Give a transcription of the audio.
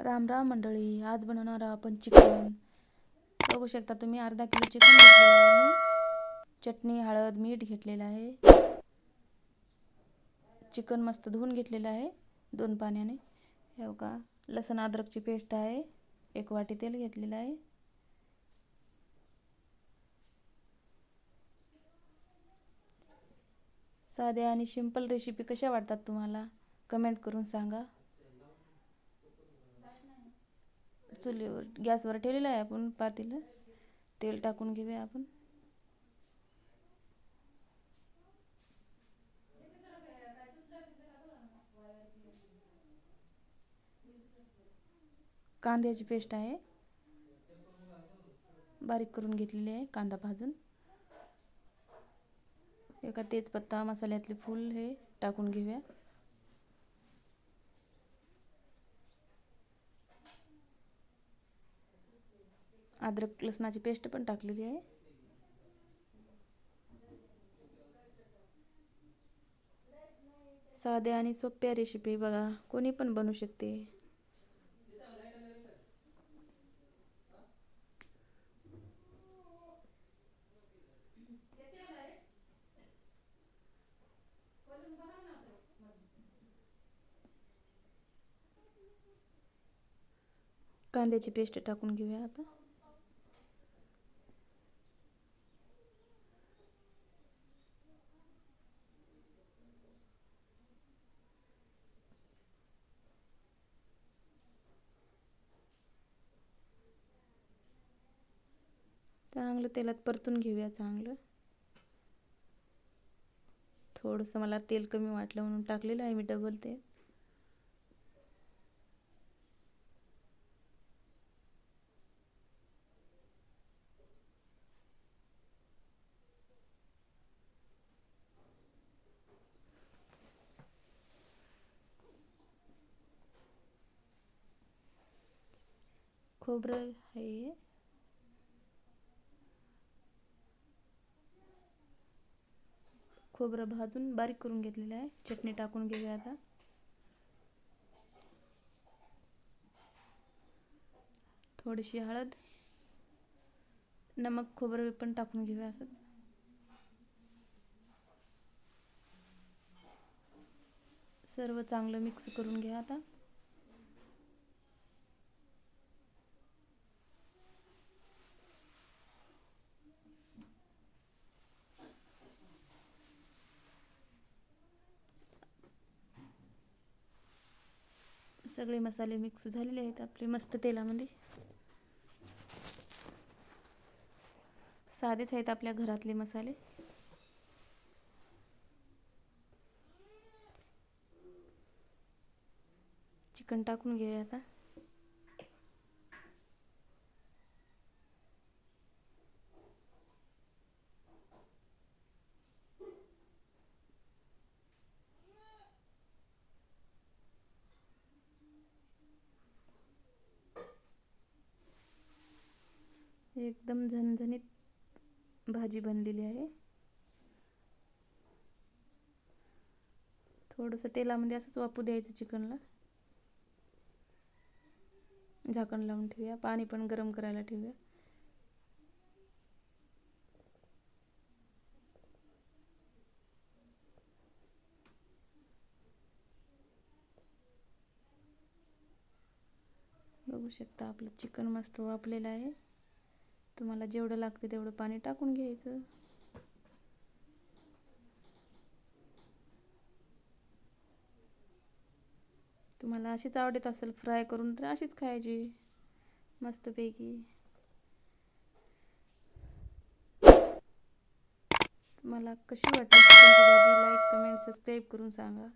राम राम मंडळी आज बनवणार आपण चिकन. बघू शकता तुम्ही अर्धा किलो चिकन घेतलेलं आहे. चटणी हळद मीठ घेतलेलं आहे. चिकन मस्त धुवून घेतलेलं आहे दोन पाण्याने. हे का लसण अद्रकची पेस्ट आहे एक वाटी तेल घेतलेलं आहे. साध्या आणि सिंपल रेसिपी कशा वाटतात तुम्हाला? कमेंट करून सांगा. चुलीवर गॅसवर ठेवलेलं आहे आपण पातेलं. तेल टाकून घेऊया आपण. कांद्याची पेस्ट आहे. बारीक करून घेतलेली आहे कांदा भाजून. एका तेजपत्ता मसाल्यातले फूल हे टाकून घेऊया. अद्रक लसणाची पेस्ट पण टाकलेली आहे. साध्या आणि सोप्या रेसिपी बघा कोणी पण बनवू शकते. कांद्याची पेस्ट टाकून घेऊया आता. चांगलं तेलात परतून घेऊया चांगलं. थोडंसं मला तेल कमी वाटलं म्हणून टाकलेलं आहे मी डबल तेल खोबरं आहे. खोबरं भाजून बारीक करून घेतलेलं आहे. चटणी टाकून घेऊया आता. थोडीशी हळद नमक खोबरं पण टाकून घेऊया असंच. सर्व चांगलं मिक्स करून घ्या आता. सगळे मसाले मिक्स झालेले आहेत आपले मस्त तेलामध्ये. साधेच आहेत आपल्या घरातले मसाले. चिकन टाकून घेऊया आता. एकदम झणझणीत भाजी बनलेली आहे. थोडंसं तेलामध्ये असंच वापू द्यायचं चिकनला. झाकण लावून ठेवूया. पाणी पण गरम करायला ठेवूया. बघू शकता आपलं चिकन मस्त वापलेलं आहे. तुम्हाला जेवढं लागते तेवढं पाणी टाकून घ्यायचं. तुम्हाला अशीच आवडत असेल फ्राय करून तर अशीच खायची मस्तपैकी. मला कशी वाटली? भाजी लाईक कमेंट सबस्क्राईब करून सांगा.